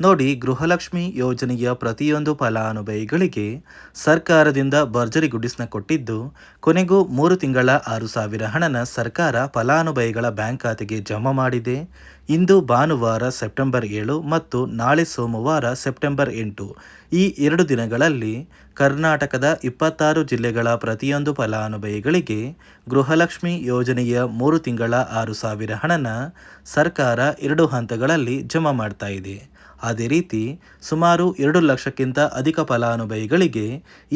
ನೋಡಿ ಗೃಹಲಕ್ಷ್ಮಿ ಯೋಜನೆಯ ಪ್ರತಿಯೊಂದು ಫಲಾನುಭವಿಗಳಿಗೆ ಸರ್ಕಾರದಿಂದ ಭರ್ಜರಿ ಗುಡಿಸ್ನ ಕೊಟ್ಟಿದ್ದು, ಕೊನೆಗೂ ಮೂರು ತಿಂಗಳ ಆರು ಸಾವಿರ ಹಣನ ಸರ್ಕಾರ ಫಲಾನುಭವಿಗಳ ಬ್ಯಾಂಕ್ ಖಾತೆಗೆ ಜಮಾ ಮಾಡಿದೆ. ಇಂದು ಭಾನುವಾರ ಸೆಪ್ಟೆಂಬರ್ ಏಳು ಮತ್ತು ನಾಳೆ ಸೋಮವಾರ ಸೆಪ್ಟೆಂಬರ್ ಎಂಟು. ಈ ಎರಡು ದಿನಗಳಲ್ಲಿ ಕರ್ನಾಟಕದ ಇಪ್ಪತ್ತಾರು ಜಿಲ್ಲೆಗಳ ಪ್ರತಿಯೊಂದು ಫಲಾನುಭವಿಗಳಿಗೆ ಗೃಹಲಕ್ಷ್ಮಿ ಯೋಜನೆಯ ಮೂರು ತಿಂಗಳ ಆರು ಸಾವಿರ ಹಣನ ಸರ್ಕಾರ ಎರಡು ಹಂತಗಳಲ್ಲಿ ಜಮಾ ಮಾಡ್ತಾ ಇದೆ. ಅದೇ ರೀತಿ ಸುಮಾರು ಎರಡು ಲಕ್ಷಕ್ಕಿಂತ ಅಧಿಕ ಫಲಾನುಭವಿಗಳಿಗೆ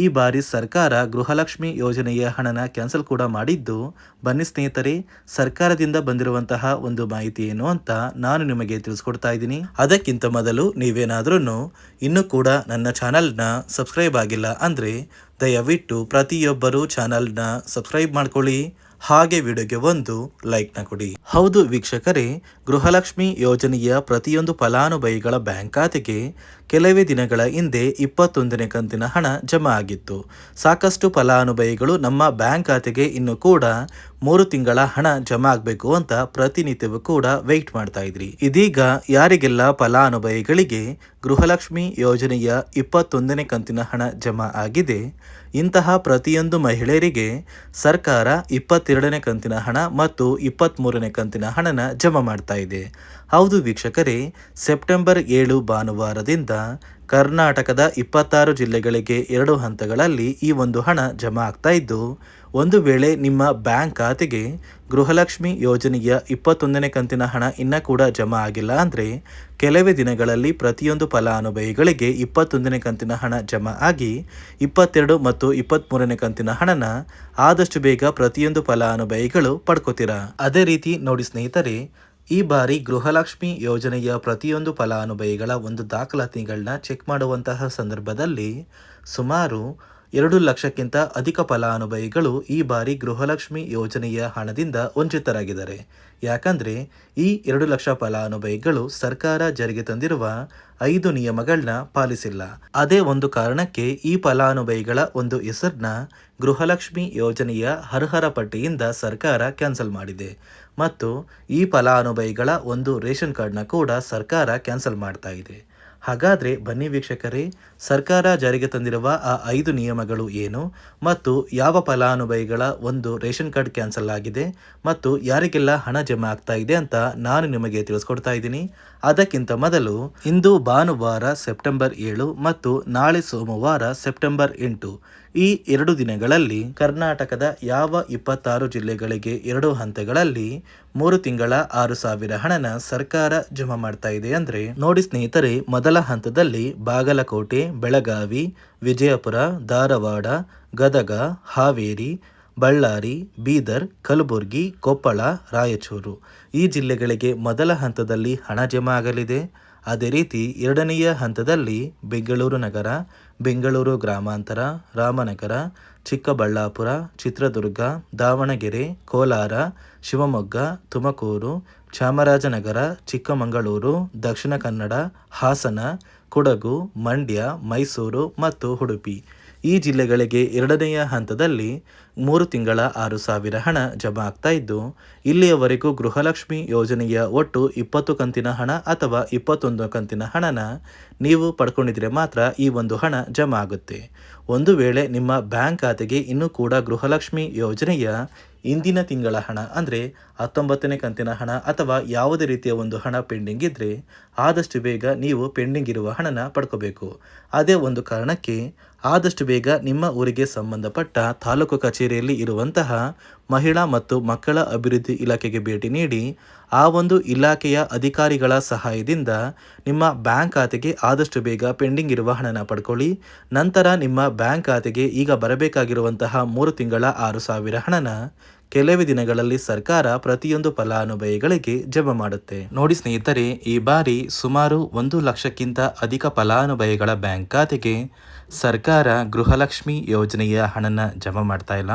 ಈ ಬಾರಿ ಸರ್ಕಾರ ಗೃಹಲಕ್ಷ್ಮಿ ಯೋಜನೆಯ ಹಣನ ಕ್ಯಾನ್ಸಲ್ ಕೂಡ ಮಾಡಿದ್ದು, ಬನ್ನಿ ಸ್ನೇಹಿತರೆ, ಸರ್ಕಾರದಿಂದ ಬಂದಿರುವಂತಹ ಒಂದು ಮಾಹಿತಿ ಏನು ಅಂತ ನಾನು ನಿಮಗೆ ತಿಳಿಸ್ಕೊಡ್ತಾ ಇದ್ದೀನಿ. ಅದಕ್ಕಿಂತ ಮೊದಲು ನೀವೇನಾದ್ರೂ ಇನ್ನೂ ಕೂಡ ನನ್ನ ಚಾನಲ್ನ ಸಬ್ಸ್ಕ್ರೈಬ್ ಆಗಿಲ್ಲ ಅಂದರೆ ದಯವಿಟ್ಟು ಪ್ರತಿಯೊಬ್ಬರೂ ಚಾನಲ್ನ ಸಬ್ಸ್ಕ್ರೈಬ್ ಮಾಡ್ಕೊಳ್ಳಿ. ಹಾಗೆ ವಿಡಿಯೋಗೆ ಒಂದು ಲೈಕ್ನ ಕೊಡಿ. ಹೌದು ವೀಕ್ಷಕರೇ ಗೃಹಲಕ್ಷ್ಮಿ ಯೋಜನೆಯ ಪ್ರತಿಯೊಂದು ಫಲಾನುಭವಿಗಳ ಬ್ಯಾಂಕ್ ಖಾತೆಗೆ ಕೆಲವೇ ದಿನಗಳ ಹಿಂದೆ ಇಪ್ಪತ್ತೊಂದನೇ ಕಂತಿನ ಹಣ ಜಮಾ ಆಗಿತ್ತು. ಸಾಕಷ್ಟು ಫಲಾನುಭವಿಗಳು ನಮ್ಮ ಬ್ಯಾಂಕ್ ಖಾತೆಗೆ ಇನ್ನು ಕೂಡ ಮೂರು ತಿಂಗಳ ಹಣ ಜಮಾ ಆಗಬೇಕು ಅಂತ ಪ್ರತಿನಿತ್ಯವೂ ಕೂಡ ವೆಯ್ಟ್ ಮಾಡ್ತಾ ಇದ್ರಿ. ಇದೀಗ ಯಾರಿಗೆಲ್ಲ ಫಲಾನುಭವಿಗಳಿಗೆ ಗೃಹಲಕ್ಷ್ಮಿ ಯೋಜನೆಯ ಇಪ್ಪತ್ತೊಂದನೇ ಕಂತಿನ ಹಣ ಜಮಾ ಆಗಿದೆ, ಇಂತಹ ಪ್ರತಿಯೊಂದು ಮಹಿಳೆಯರಿಗೆ ಸರ್ಕಾರ ಇಪ್ಪತ್ತೆರಡನೇ ಕಂತಿನ ಹಣ ಮತ್ತು ಇಪ್ಪತ್ತ್ಮೂರನೇ ಕಂತಿನ ಹಣನ ಜಮಾ ಮಾಡ್ತಾ ಇದೆ. ಹೌದು ವೀಕ್ಷಕರೇ, ಸೆಪ್ಟೆಂಬರ್ ಏಳು ಭಾನುವಾರದಿಂದ ಕರ್ನಾಟಕದ ಇಪ್ಪತ್ತಾರು ಜಿಲ್ಲೆಗಳಿಗೆ ಎರಡು ಹಂತಗಳಲ್ಲಿ ಈ ಒಂದು ಹಣ ಜಮಾ ಆಗ್ತಾ ಇದ್ದು, ಒಂದು ವೇಳೆ ನಿಮ್ಮ ಬ್ಯಾಂಕ್ ಖಾತೆಗೆ ಗೃಹಲಕ್ಷ್ಮಿ ಯೋಜನೆಯ ಇಪ್ಪತ್ತೊಂದನೇ ಕಂತಿನ ಹಣ ಇನ್ನೂ ಕೂಡ ಜಮಾ ಆಗಿಲ್ಲ ಅಂದರೆ, ಕೆಲವೇ ದಿನಗಳಲ್ಲಿ ಪ್ರತಿಯೊಂದು ಫಲಾನುಭವಿಗಳಿಗೆ ಇಪ್ಪತ್ತೊಂದನೇ ಕಂತಿನ ಹಣ ಜಮಾ ಆಗಿ, ಇಪ್ಪತ್ತೆರಡು ಮತ್ತು ಇಪ್ಪತ್ತ್ಮೂರನೇ ಕಂತಿನ ಹಣನ ಆದಷ್ಟು ಬೇಗ ಪ್ರತಿಯೊಂದು ಫಲಾನುಭವಿಗಳು ಪಡ್ಕೋತೀರಾ? ಅದೇ ರೀತಿ ನೋಡಿ ಸ್ನೇಹಿತರೆ ಈ ಬಾರಿ ಗೃಹಲಕ್ಷ್ಮಿ ಯೋಜನೆಯ ಪ್ರತಿಯೊಂದು ಫಲಾನುಭವಿಗಳ ಒಂದು ದಾಖಲಾತಿಗಳನ್ನ ಚೆಕ್ ಮಾಡುವಂತಹ ಸಂದರ್ಭದಲ್ಲಿ ಸುಮಾರು ಎರಡು ಲಕ್ಷಕ್ಕಿಂತ ಅಧಿಕ ಫಲಾನುಭವಿಗಳು ಈ ಬಾರಿ ಗೃಹಲಕ್ಷ್ಮಿ ಯೋಜನೆಯ ಹಣದಿಂದ ವಂಚಿತರಾಗಿದ್ದಾರೆ. ಯಾಕಂದರೆ ಈ ಎರಡು ಲಕ್ಷ ಫಲಾನುಭವಿಗಳು ಸರ್ಕಾರ ಜಾರಿಗೆ ತಂದಿರುವ ಐದು ನಿಯಮಗಳನ್ನ ಪಾಲಿಸಿಲ್ಲ. ಅದೇ ಒಂದು ಕಾರಣಕ್ಕೆ ಈ ಫಲಾನುಭವಿಗಳ ಒಂದು ಹೆಸರನ್ನ ಗೃಹಲಕ್ಷ್ಮಿ ಯೋಜನೆಯ ಅರ್ಹರ ಪಟ್ಟಿಯಿಂದ ಸರ್ಕಾರ ಕ್ಯಾನ್ಸಲ್ ಮಾಡಿದೆ. ಮತ್ತು ಈ ಫಲಾನುಭವಿಗಳ ಒಂದು ರೇಷನ್ ಕಾರ್ಡ್ನ ಕೂಡ ಸರ್ಕಾರ ಕ್ಯಾನ್ಸಲ್ ಮಾಡ್ತಾ ಇದೆ. ಹಾಗಾದರೆ ಬನ್ನಿ ವೀಕ್ಷಕರೇ, ಸರ್ಕಾರ ಜಾರಿಗೆ ತಂದಿರುವ ಆ ಐದು ನಿಯಮಗಳು ಏನು ಮತ್ತು ಯಾವ ಫಲಾನುಭವಿಗಳ ಒಂದು ರೇಷನ್ ಕಾರ್ಡ್ ಕ್ಯಾನ್ಸಲ್ ಆಗಿದೆ ಮತ್ತು ಯಾರಿಗೆಲ್ಲ ಹಣ ಜಮಾ ಆಗ್ತಾ ಇದೆ ಅಂತ ನಾನು ನಿಮಗೆ ತಿಳಿಸ್ಕೊಡ್ತಾ ಇದ್ದೀನಿ. ಅದಕ್ಕಿಂತ ಮೊದಲು ಇಂದು ಭಾನುವಾರ ಸೆಪ್ಟೆಂಬರ್ ಏಳು ಮತ್ತು ನಾಳೆ ಸೋಮವಾರ ಸೆಪ್ಟೆಂಬರ್ ಎಂಟು ಈ ಎರಡು ದಿನಗಳಲ್ಲಿ ಕರ್ನಾಟಕದ ಯಾವ ಇಪ್ಪತ್ತಾರು ಜಿಲ್ಲೆಗಳಿಗೆ ಎರಡು ಹಂತಗಳಲ್ಲಿ ಮೂರು ತಿಂಗಳ ಆರು ಸಾವಿರ ಹಣನ ಸರ್ಕಾರ ಜಮಾ ಮಾಡ್ತಾ ಇದೆ ಅಂದ್ರೆ, ನೋಡಿ ಸ್ನೇಹಿತರೆ, ಮೊದಲ ಹಂತದಲ್ಲಿ ಬಾಗಲಕೋಟೆ, ಬೆಳಗಾವಿ, ವಿಜಯಪುರ, ಧಾರವಾಡ, ಗದಗ, ಹಾವೇರಿ, ಬಳ್ಳಾರಿ, ಬೀದರ್, ಕಲಬುರಗಿ, ಕೊಪ್ಪಳ, ರಾಯಚೂರು ಈ ಜಿಲ್ಲೆಗಳಿಗೆ ಮೊದಲ ಹಂತದಲ್ಲಿ ಹಣ ಜಮಾ ಆಗಲಿದೆ. ಅದೇ ರೀತಿ ಎರಡನೆಯ ಹಂತದಲ್ಲಿ ಬೆಂಗಳೂರು ನಗರ, ಬೆಂಗಳೂರು ಗ್ರಾಮಾಂತರ, ರಾಮನಗರ, ಚಿಕ್ಕಬಳ್ಳಾಪುರ, ಚಿತ್ರದುರ್ಗ, ದಾವಣಗೆರೆ, ಕೋಲಾರ, ಶಿವಮೊಗ್ಗ, ತುಮಕೂರು, ಚಾಮರಾಜನಗರ, ಚಿಕ್ಕಮಗಳೂರು, ದಕ್ಷಿಣ ಕನ್ನಡ, ಹಾಸನ, ಕೊಡಗು, ಮಂಡ್ಯ, ಮೈಸೂರು ಮತ್ತು ಉಡುಪಿ. ಈ ಜಿಲ್ಲೆಗಳಿಗೆ ಎರಡನೆಯ ಹಂತದಲ್ಲಿ ಮೂರು ತಿಂಗಳ ಆರು ಸಾವಿರ ಹಣ ಜಮಾ ಆಗ್ತಾ ಇದ್ದು, ಇಲ್ಲಿಯವರೆಗೂ ಗೃಹಲಕ್ಷ್ಮಿ ಯೋಜನೆಯ ಒಟ್ಟು ಇಪ್ಪತ್ತು ಕಂತಿನ ಹಣ ಅಥವಾ ಇಪ್ಪತ್ತೊಂದು ಕಂತಿನ ಹಣನ ನೀವು ಪಡ್ಕೊಂಡಿದ್ರೆ ಮಾತ್ರ ಈ ಒಂದು ಹಣ ಜಮಾ ಆಗುತ್ತೆ. ಒಂದು ವೇಳೆ ನಿಮ್ಮ ಬ್ಯಾಂಕ್ ಖಾತೆಗೆ ಇನ್ನೂ ಕೂಡ ಗೃಹಲಕ್ಷ್ಮಿ ಯೋಜನೆಯ ಇಂದಿನ ತಿಂಗಳ ಹಣ ಅಂದರೆ ಹತ್ತೊಂಬತ್ತನೇ ಕಂತಿನ ಹಣ ಅಥವಾ ಯಾವುದೇ ರೀತಿಯ ಒಂದು ಹಣ ಪೆಂಡಿಂಗ್ ಇದ್ದರೆ ಆದಷ್ಟು ಬೇಗ ನೀವು ಪೆಂಡಿಂಗ್ ಇರುವ ಹಣನ ಪಡ್ಕೋಬೇಕು. ಅದೇ ಒಂದು ಕಾರಣಕ್ಕೆ ಆದಷ್ಟು ಬೇಗ ನಿಮ್ಮ ಊರಿಗೆ ಸಂಬಂಧಪಟ್ಟ ತಾಲೂಕು ಕಚೇರಿಯಲ್ಲಿ ಇರುವಂತಹ ಮಹಿಳಾ ಮತ್ತು ಮಕ್ಕಳ ಅಭಿವೃದ್ಧಿ ಇಲಾಖೆಗೆ ಭೇಟಿ ನೀಡಿ ಆ ಒಂದು ಇಲಾಖೆಯ ಅಧಿಕಾರಿಗಳ ಸಹಾಯದಿಂದ ನಿಮ್ಮ ಬ್ಯಾಂಕ್ ಖಾತೆಗೆ ಆದಷ್ಟು ಬೇಗ ಪೆಂಡಿಂಗ್ ಇರುವ ಹಣನ ಪಡ್ಕೊಳ್ಳಿ. ನಂತರ ನಿಮ್ಮ ಬ್ಯಾಂಕ್ ಖಾತೆಗೆ ಈಗ ಬರಬೇಕಾಗಿರುವಂತಹ ಮೂರು ತಿಂಗಳ ಆರು ಸಾವಿರ ಹಣನ ಕೆಲವೇ ದಿನಗಳಲ್ಲಿ ಸರ್ಕಾರ ಪ್ರತಿಯೊಂದು ಫಲಾನುಭವಿಗಳಿಗೆ ಜಮಾ ಮಾಡುತ್ತೆ. ನೋಡಿ ಸ್ನೇಹಿತರೆ, ಈ ಬಾರಿ ಸುಮಾರು ಒಂದು ಲಕ್ಷಕ್ಕಿಂತ ಅಧಿಕ ಫಲಾನುಭವಿಗಳ ಬ್ಯಾಂಕ್ ಖಾತೆಗೆ ಸರ್ಕಾರ ಗೃಹಲಕ್ಷ್ಮಿ ಯೋಜನೆಯ ಹಣನ ಜಮಾ ಮಾಡ್ತಾ ಇಲ್ಲ.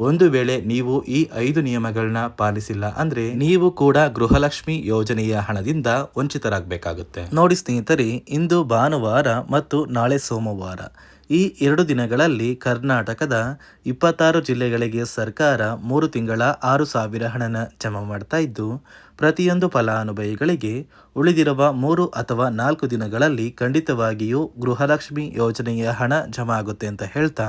ಒಂದು ವೇಳೆ ನೀವು ಈ ಐದು ನಿಯಮಗಳನ್ನ ಪಾಲಿಸಿಲ್ಲ ಅಂದ್ರೆ ನೀವು ಕೂಡ ಗೃಹಲಕ್ಷ್ಮಿ ಯೋಜನೆಯ ಹಣದಿಂದ ವಂಚಿತರಾಗಬೇಕಾಗುತ್ತೆ. ನೋಡಿ ಸ್ನೇಹಿತರೆ, ಇಂದು ಭಾನುವಾರ ಮತ್ತು ನಾಳೆ ಸೋಮವಾರ ಈ ಎರಡು ದಿನಗಳಲ್ಲಿ ಕರ್ನಾಟಕದ ಇಪ್ಪತ್ತಾರು ಜಿಲ್ಲೆಗಳಿಗೆ ಸರ್ಕಾರ ಮೂರು ತಿಂಗಳ ಆರು ಸಾವಿರ ಹಣನ ಜಮಾ ಮಾಡ್ತಾ ಇದ್ದು, ಪ್ರತಿಯೊಂದು ಫಲಾನುಭವಿಗಳಿಗೆ ಉಳಿದಿರುವ ಮೂರು ಅಥವಾ ನಾಲ್ಕು ದಿನಗಳಲ್ಲಿ ಖಂಡಿತವಾಗಿಯೂ ಗೃಹಲಕ್ಷ್ಮಿ ಯೋಜನೆಯ ಹಣ ಜಮಾ ಆಗುತ್ತೆ ಅಂತ ಹೇಳ್ತಾ